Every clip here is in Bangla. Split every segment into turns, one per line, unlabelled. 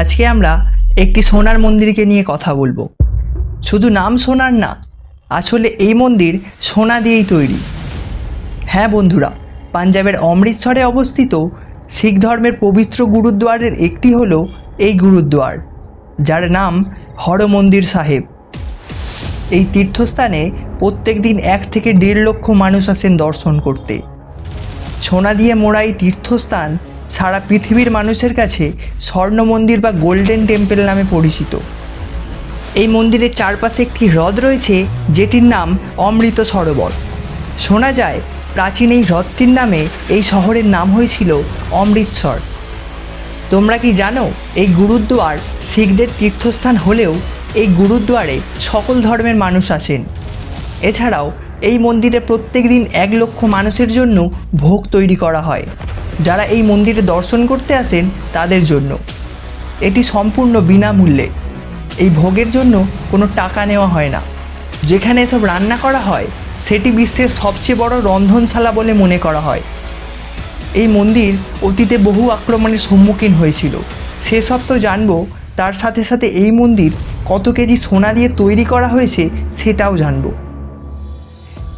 আজকে আমরা একটি সোনার মন্দিরকে নিয়ে কথা বলব। শুধু নাম সোনার না, আসলে এই মন্দির সোনা দিয়েই তৈরি। হ্যাঁ বন্ধুরা, পাঞ্জাবের অমৃতসরে অবস্থিত শিখ ধর্মের পবিত্র গুরুদ্বারের একটি হলো এই গুরুদ্বার, যার নাম হরমন্দির সাহেব। এই তীর্থস্থানে প্রত্যেক দিন এক থেকে দেড় লক্ষ মানুষ আসেন দর্শন করতে। সোনা দিয়ে মোড়া এই তীর্থস্থান সারা পৃথিবীর মানুষের কাছে স্বর্ণ মন্দির বা গোল্ডেন টেম্পল নামে পরিচিত। এই মন্দিরের চারপাশে একটি হ্রদ রয়েছে, যেটির নাম অমৃত সরোবর। শোনা যায়, প্রাচীন এই হ্রদটির নামে এই শহরের নাম হয়েছিল অমৃতসর। তোমরা কি জানো, এই গুরুদ্বার শিখদের তীর্থস্থান হলেও এই গুরুদ্বারে সকল ধর্মের মানুষ আসেন। এছাড়াও এই মন্দিরে প্রত্যেক দিন এক লক্ষ মানুষের জন্য ভোগ তৈরি করা হয়। যারা এই মন্দিরে দর্শন করতে আসেন তাদের জন্য। এটি সম্পূর্ণ বিনামূল্যে। এই ভোগের জন্য কোনো টাকা নেওয়া হয় না। যেখানে এসব রান্না করা হয়, সেটি বিশ্বের সবচেয়ে বড় রন্ধনশালা বলে মনে করা হয়। এই মন্দির অতীতে বহু আক্রমণের সম্মুখীন হয়েছিল। সেসব তো জানব, তার সাথে সাথে এই মন্দির কত কেজি সোনা দিয়ে তৈরি করা হয়েছে সেটাও জানব।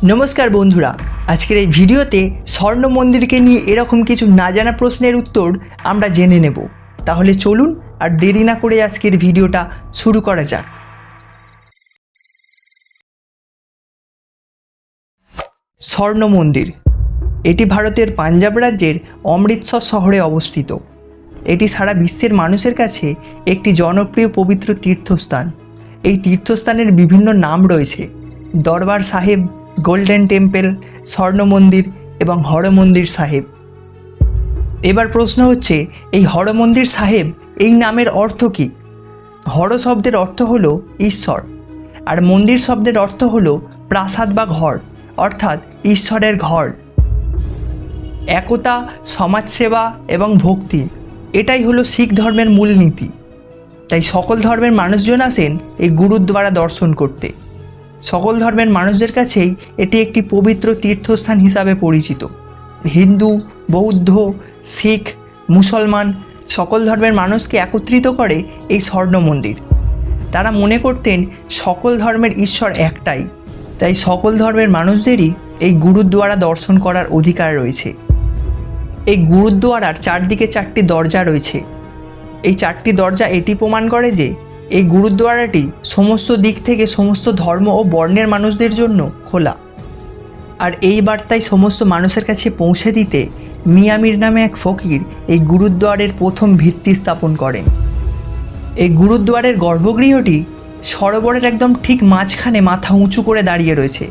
নমস্কার বন্ধুরা আজকের এই ভিডিওতে স্বর্ণ মন্দিরকে নিয়ে এরকম কিছু না জানা প্রশ্নের উত্তর আমরা জেনে নেব। তাহলে চলুন আর দেরি না করে আজকের ভিডিওটা শুরু করা যাক। স্বর্ণ মন্দির। এটি ভারতের পাঞ্জাব রাজ্যের অমৃতসর শহরে অবস্থিত। এটি সারা বিশ্বের মানুষের কাছে একটি জনপ্রিয় পবিত্র তীর্থস্থান। এই তীর্থস্থানের বিভিন্ন নাম রয়েছে। দরবার সাহেব গোল্ডেন টেম্পল স্বর্ণ মন্দির এবং হরমন্দির সাহেব। এবার প্রশ্ন হচ্ছে, এই হরমন্দির সাহেব এই নামের অর্থ কী? হর শব্দের অর্থ হলো ঈশ্বর, আর মন্দির শব্দের অর্থ হলো প্রাসাদ বা ঘর, অর্থাৎ ঈশ্বরের ঘর। একতা, সমাজসেবা এবং ভক্তি, এটাই হলো শিখ ধর্মের মূলনীতি। তাই সকল ধর্মের মানুষজন আসেন এই গুরুদ্বারা দর্শন করতে। সকল ধর্মের মানুষদের কাছেই এটি একটি পবিত্র তীর্থস্থান হিসাবে পরিচিত। হিন্দু, বৌদ্ধ, শিখ, মুসলমান সকল ধর্মের মানুষকে একত্রিত করে এই স্বর্ণ মন্দির। তারা মনে করতেন সকল ধর্মের ঈশ্বর একটাই। তাই সকল ধর্মের মানুষদেরই এই গুরুদ্বারা দর্শন করার অধিকার রয়েছে। এই গুরুদ্বারার চারদিকে চারটি দরজা রয়েছে। এই চারটি দরজা এটি প্রমাণ করে যে এই গুরুদ্বারাটি সমস্ত দিক থেকে সমস্ত ধর্ম ও বর্ণের মানুষদের জন্য খোলা। আর এই বার্তায় সমস্ত মানুষের কাছে পৌঁছে দিতে মিয়ামির নামে এক ফকির এই গুরুদ্বারের প্রথম ভিত্তি স্থাপন করেন। এই গুরুদ্বারের গর্ভগৃহটি সরোবরের একদম ঠিক মাঝখানে মাথা উঁচু করে দাঁড়িয়ে রয়েছে,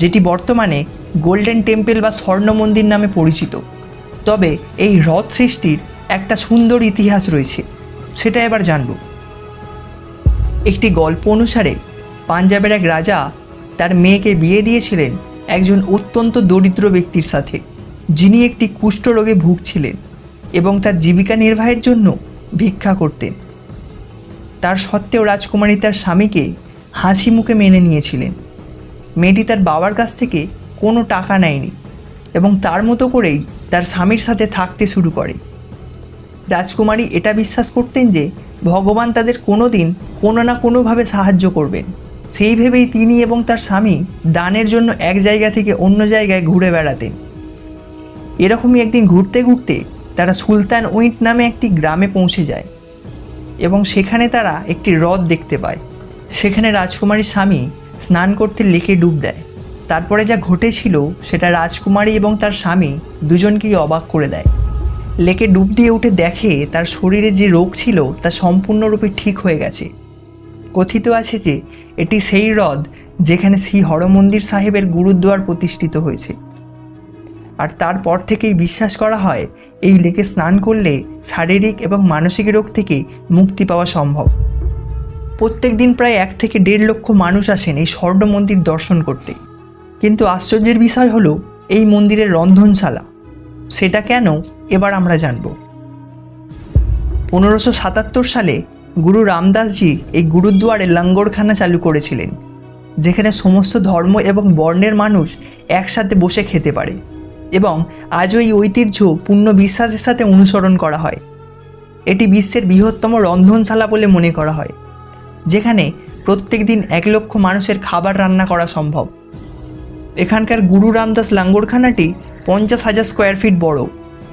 যেটি বর্তমানে গোল্ডেন টেম্পল বা স্বর্ণ মন্দির নামে পরিচিত। তবে এই হ্রদ সৃষ্টির একটা সুন্দর ইতিহাস রয়েছে, সেটা এবার জানব। একটি গল্প অনুসারে পাঞ্জাবের এক রাজা তার মেয়েকে বিয়ে দিয়েছিলেন একজন অত্যন্ত দরিদ্র ব্যক্তির সাথে, যিনি একটি কুষ্ঠরোগে ভুগছিলেন এবং তার জীবিকা নির্বাহের জন্য ভিক্ষা করতেন। তার সত্ত্বেও রাজকুমারী তার স্বামীকে হাসি মুখে মেনে নিয়েছিলেন। মেয়েটি তার বাবার কাছ থেকে কোনো টাকা নেয়নি এবং তার মতো করেই তার স্বামীর সাথে থাকতে শুরু করে। রাজকুমারী এটা বিশ্বাস করতেন যে ভগবান তাদের কোনো দিন কোনো না কোনোভাবে সাহায্য করবেন। সেই ভেবেই তিনি এবং তার স্বামী দানের জন্য এক জায়গা থেকে অন্য জায়গায় ঘুরে বেড়াতেন। এরকমই একদিন ঘুরতে ঘুরতে তারা সুলতান উইন্ট নামে একটি গ্রামে পৌঁছে যায় এবং সেখানে তারা একটি হ্রদ দেখতে পায়। সেখানে রাজকুমারীর স্বামী স্নান করতে লেকে ডুব দেয়। তারপরে যা ঘটেছিল সেটা রাজকুমারী এবং তার স্বামী দুজনকেই অবাক করে দেয়। লেকে ডুব দিয়ে উঠে দেখে তার শরীরে যে রোগ ছিল তা সম্পূর্ণরূপে ঠিক হয়ে গেছে। কথিত আছে যে, এটি সেই হ্রদ যেখানে শ্রী হরমন্দির সাহেবের গুরুদ্বার প্রতিষ্ঠিত হয়েছে। আর তারপর থেকেই বিশ্বাস করা হয়, এই লেকে স্নান করলে শারীরিক এবং মানসিক রোগ থেকে মুক্তি পাওয়া সম্ভব। প্রত্যেক দিন প্রায় এক থেকে দেড় লক্ষ মানুষ আসেন এই স্বর্ণ মন্দির দর্শন করতে। কিন্তু আশ্চর্যের বিষয় হলো, এই মন্দিরের রন্ধনশালা। সেটা কেন এবার আমরা জানব। পনেরোশো সাতাত্তর সালে গুরু রামদাসজি এই গুরুদ্বারে লঙ্গরখানা চালু করেছিলেন, যেখানে সমস্ত ধর্ম এবং বর্ণের মানুষ একসাথে বসে খেতে পারে এবং আজও এই ঐতিহ্য পূর্ণ বিশ্বাসের সাথে অনুসরণ করা হয়। এটি বিশ্বের বৃহত্তম রন্ধনশালা বলে মনে করা হয়, যেখানে প্রত্যেক দিন এক লক্ষ মানুষের খাবার রান্না করা সম্ভব। এখানকার গুরু রামদাস লাঙ্গরখানাটি পঞ্চাশ হাজার স্কোয়ার ফিট বড়।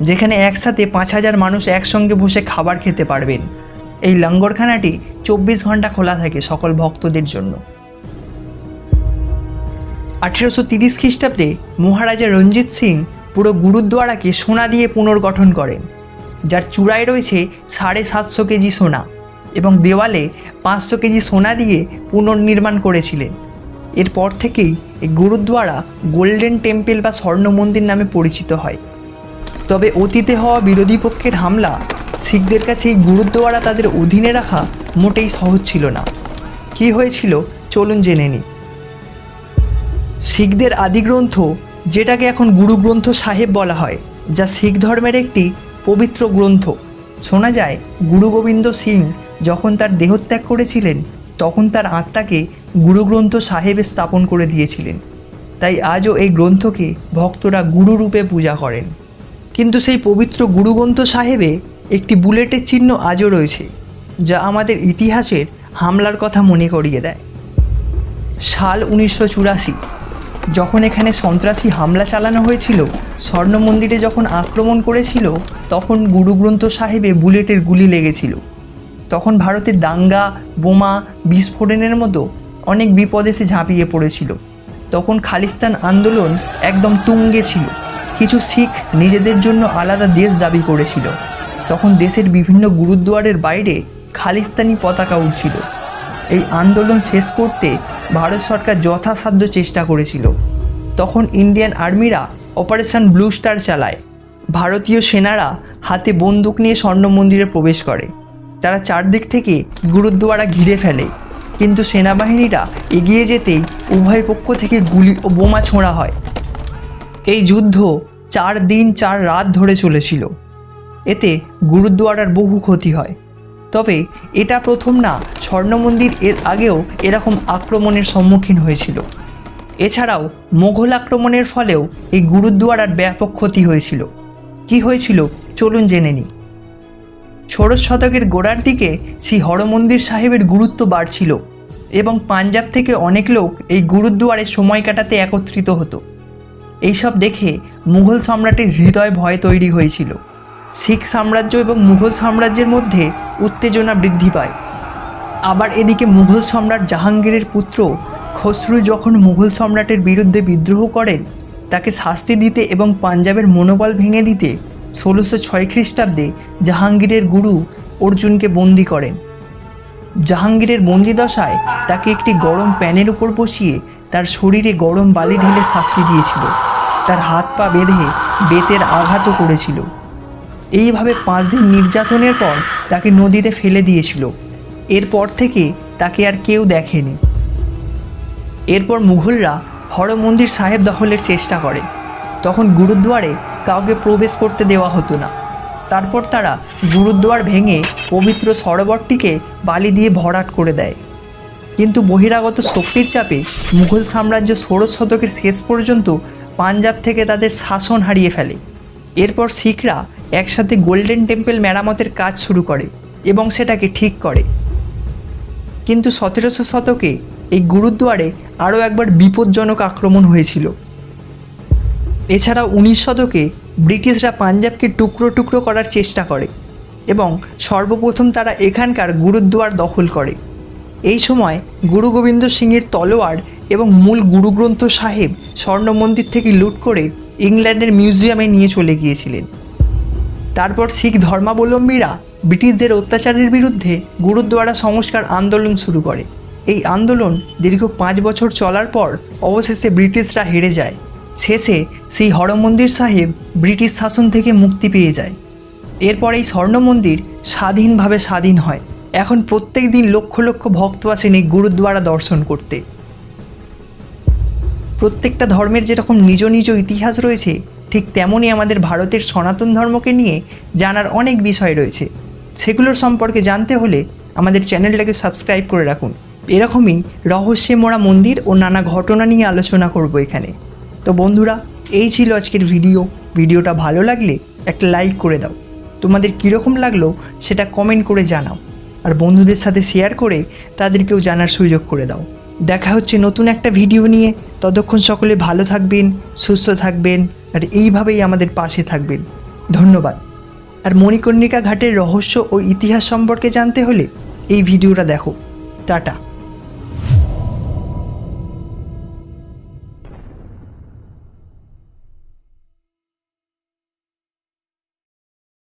যেখানে একসাথে পাঁচ হাজার মানুষ একসঙ্গে বসে খাবার খেতে পারবেন। এই লঙ্গরখানাটি চব্বিশ ঘণ্টা খোলা থাকে সকল ভক্তদের জন্য। আঠেরোশো তিরিশ খ্রিস্টাব্দে মহারাজা রঞ্জিত সিং পুরো গুরুদ্বারাকে সোনা দিয়ে পুনর্গঠন করেন, যার চূড়ায় রয়েছে সাড়ে সাতশো কেজি সোনা এবং দেওয়ালে পাঁচশো কেজি সোনা দিয়ে পুনর্নির্মাণ করেছিলেন। এরপর থেকেই এই গুরুদ্বারা গোল্ডেন টেম্পল বা স্বর্ণ মন্দির নামে পরিচিত হয়। তবে অতীতে হওয়া বিরোধী পক্ষের হামলা, শিখদের কাছে এই গুরুদ্বারা তাদের অধীনে রাখা মোটেই সহজ ছিল না। কী হয়েছিল চলুন জেনে নিই। শিখদের আদি গ্রন্থ যেটাকে এখন গুরুগ্রন্থ সাহেব বলা হয়, যা শিখ ধর্মের একটি পবিত্র গ্রন্থ। শোনা যায়, গুরু গোবিন্দ সিং যখন তার দেহত্যাগ করেছিলেন, তখন তার আত্মাকে গুরুগ্রন্থ সাহেবে স্থাপন করে দিয়েছিলেন। তাই আজও এই গ্রন্থকে ভক্তরা গুরুরূপে পূজা করেন। কিন্তু সেই পবিত্র গুরুগ্রন্থ সাহেবে একটি বুলেটের চিহ্ন আজও রয়েছে, যা আমাদের ইতিহাসের হামলার কথা মনে করিয়ে দেয়। সাল উনিশশো চুরাশি, যখন এখানে সন্ত্রাসী হামলা চালানো হয়েছিল, স্বর্ণ মন্দিরে যখন আক্রমণ করেছিল, তখন গুরুগ্রন্থ সাহেবে বুলেটের গুলি লেগেছিল। তখন ভারতের দাঙ্গা, বোমা, বিস্ফোরণের মতো অনেক বিপদ এসে ঝাঁপিয়ে পড়েছিল। তখন খালিস্তান আন্দোলন একদম তুঙ্গে ছিল। কিছু শিখ নিজেদের জন্য আলাদা দেশ দাবি করেছিল। তখন দেশের বিভিন্ন গুরুদ্বারের বাইরে খালিস্তানি পতাকা উঠছিল এই আন্দোলন শেষ করতে ভারত সরকার যথাসাধ্য চেষ্টা করেছিল। তখন ইন্ডিয়ান আর্মিরা অপারেশন ব্লু স্টার চালায়। ভারতীয় সেনারা হাতে বন্দুক নিয়ে স্বর্ণ মন্দিরে প্রবেশ করে। তারা চারদিক থেকে গুরুদ্বারা ঘিরে ফেলে। কিন্তু সেনাবাহিনীরা এগিয়ে যেতেই উভয় পক্ষ থেকে গুলি ও বোমা ছোঁড়া হয়। এই যুদ্ধ চার দিন চার রাত ধরে চলেছিল। এতে গুরুদ্বারার বহু ক্ষতি হয়। তবে এটা প্রথম না স্বর্ণ মন্দির এর আগেও এরকম আক্রমণের সম্মুখীন হয়েছিল। এছাড়াও মোঘল আক্রমণের ফলেও এই গুরুদ্বারার ব্যাপক ক্ষতি হয়েছিল। কি হয়েছিল চলুন জেনে নিই। ষোড়শ শতকের গোড়ার দিকে শ্রী হরমন্দির সাহেবের গুরুত্ব বাড়ছিল এবং পাঞ্জাব থেকে অনেক লোক এই গুরুদ্বারে সময় কাটাতে একত্রিত হতো। এইসব দেখে মুঘল সম্রাটের হৃদয় ভয় তৈরি হয়েছিল। শিখ সাম্রাজ্য এবং মুঘল সাম্রাজ্যের মধ্যে উত্তেজনা বৃদ্ধি পায়। আবার এদিকে মুঘল সম্রাট জাহাঙ্গীরের পুত্র খসরু যখন মুঘল সম্রাটের বিরুদ্ধে বিদ্রোহ করেন, তাকে শাস্তি দিতে এবং পাঞ্জাবের মনোবল ভেঙে দিতে ষোলোশো ছয় খ্রিস্টাব্দে জাহাঙ্গীরের গুরু অর্জুনকে বন্দি করেন। জাহাঙ্গীরের বন্দিদশায় তাকে একটি গরম প্যানের উপর বসিয়ে তার শরীরে গরম বালি ঢেলে শাস্তি দিয়েছিল। তার হাত পা বেঁধে বেতের আঘাতও করেছিল। এইভাবে পাঁচ দিন নির্যাতনের পর তাকে নদীতে ফেলে দিয়েছিল। এরপর থেকে তাকে আর কেউ দেখেনি। এরপর মুঘলরা হরমন্দির সাহেব দখলের চেষ্টা করে। তখন গুরুদ্বারে কাউকে প্রবেশ করতে দেওয়া হতো না। তারপর তারা গুরুদ্বার ভেঙে পবিত্র সরোবরটিকে বালি দিয়ে ভরাট করে দেয়। কিন্তু বহিরাগত শক্তির চাপে মুঘল সাম্রাজ্য ষোড়শ শতকের শেষ পর্যন্ত পাঞ্জাব থেকে তাদের শাসন হারিয়ে ফেলে। এরপর শিখরা একসাথে গোল্ডেন টেম্পল মেরামতের কাজ শুরু করে এবং সেটাকে ঠিক করে। কিন্তু সতেরোশো শতকে এই গুরুদ্বারে আরও একবার বিপজ্জনক আক্রমণ হয়েছিল। এছাড়াও উনিশ শতকে ব্রিটিশরা পাঞ্জাবকে টুকরো টুকরো করার চেষ্টা করে এবং সর্বপ্রথম তারা এখানকার গুরুদ্বার দখল করে। এই সময় গুরু গোবিন্দ সিংয়ের তলোয়ার এবং মূল গুরুগ্রন্থ সাহেব স্বর্ণ মন্দির থেকে লুট করে ইংল্যান্ডের মিউজিয়ামে নিয়ে চলে গিয়েছিলেন। তারপর শিখ ধর্মাবলম্বীরা ব্রিটিশদের অত্যাচারের বিরুদ্ধে গুরুদ্বারা সংস্কার আন্দোলন শুরু করে। এই আন্দোলন দীর্ঘ পাঁচ বছর চলার পর অবশেষে ব্রিটিশরা হেরে যায়। শেষে সেই হরমন্দির সাহেব ব্রিটিশ শাসন থেকে মুক্তি পেয়ে যায়। এরপর এই স্বর্ণ মন্দির স্বাধীনভাবে স্বাধীন হয়। এখন প্রত্যেক দিন লক্ষ লক্ষ ভক্ত আসেন এই গুরুদ্বারা দর্শন করতে। প্রত্যেকটা ধর্মের যেরকম নিজ নিজ ইতিহাস রয়েছে, ঠিক তেমনই আমাদের ভারতের সনাতন ধর্মকে নিয়ে জানার অনেক বিষয় রয়েছে। সেগুলোর সম্পর্কে জানতে হলে আমাদের চ্যানেলটাকে সাবস্ক্রাইব করে রাখুন। এরকমই রহস্যে মোড়া মন্দির ও নানা ঘটনা নিয়ে আলোচনা করব এখানে। তো বন্ধুরা, এই ছিল আজকের ভিডিও। ভিডিওটা ভালো লাগলে একটা লাইক করে দাও। তোমাদের কীরকম লাগল সেটা কমেন্ট করে জানাও। আর বন্ধুদের সাথে শেয়ার করে তাদেরকেও জানার সুযোগ করে দাও। দেখা হচ্ছে নতুন একটা ভিডিও নিয়ে। ততক্ষণ সকলে ভালো থাকবেন, সুস্থ থাকবেন, আর এইভাবেই আমাদের পাশে থাকবেন। ধন্যবাদ। আর মণিকর্ণিকা ঘাটের রহস্য ও ইতিহাস সম্পর্কে জানতে হলে এই ভিডিওটা দেখো। টাটা।